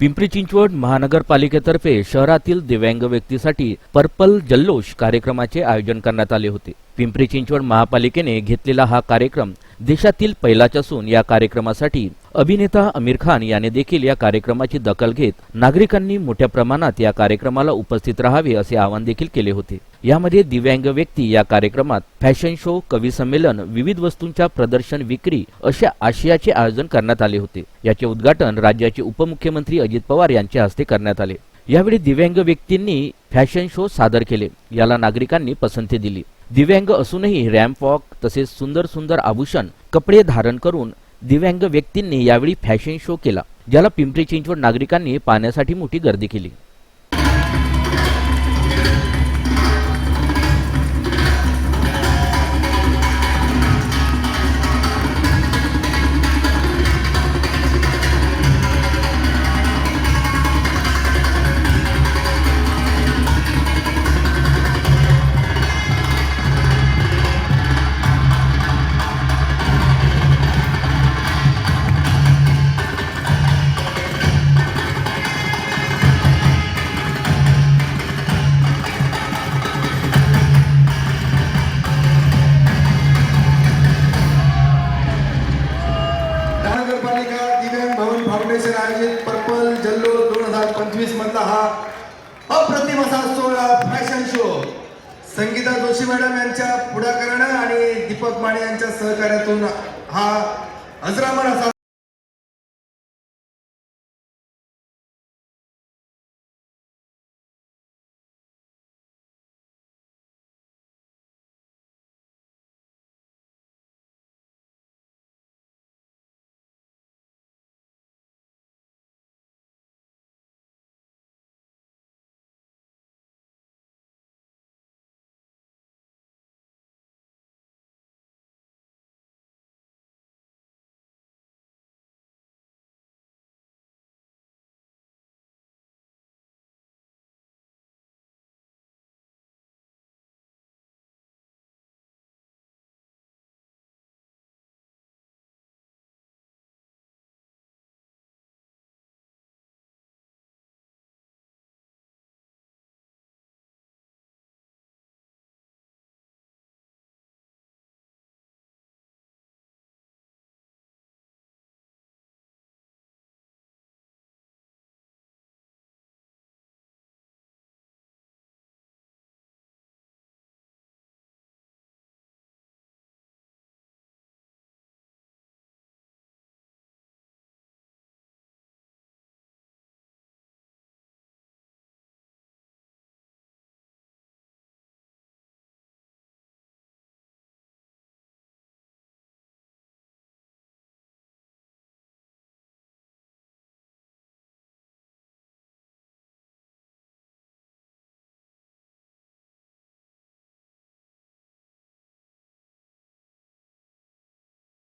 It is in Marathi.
पिंपरी चिंचवड महानगरपालिकेतर्फे शहरातील दिव्यांग व्यक्तीसाठी पर्पल जल्लोष कार्यक्रमाचे आयोजन करण्यात आले होते. पिंपरी चिंचवड महापालिकेने घेतलेला हा कार्यक्रम देशातील पहिलाच असून या कार्यक्रमासाठी अभिनेता आमिर खान याने देखील या कार्यक्रमाची दखल घेत नागरिकांनी मोठ्या प्रमाणात या कार्यक्रमाला उपस्थित राहावे असे आवाहन देखील केले होते. यामध्ये दिव्यांग व्यक्ती या कार्यक्रमात फॅशन शो कवी संमेलन विविध वस्तूंच्या प्रदर्शन विक्री अशा आशयाचे आयोजन करण्यात आले होते. याचे उद्घाटन राज्याचे उपमुख्यमंत्री अजित पवार यांच्या हस्ते करण्यात आले. यावेळी दिव्यांग व्यक्तींनी फॅशन शो सादर केले. याला नागरिकांनी पसंती दिली. दिव्यांग असूनही रॅम्प वॉक तसेच सुंदर सुंदर आभूषण कपडे धारण करून दिव्यांग व्यक्तींनी यावेळी फॅशन शो केला ज्याला पिंपरी चिंचवड नागरिकांनी पाहण्यासाठी मोठी गर्दी केली. आयोजित पर्पल जल्लो दोन हजार पंचवीस मधला हा अप्रतिम असा सोहळा fashion show Sangeeta Joshi madam यांच्या पुढाकारानं आणि दीपक माने यांच्या सहकार्यातून हा अजरामर असा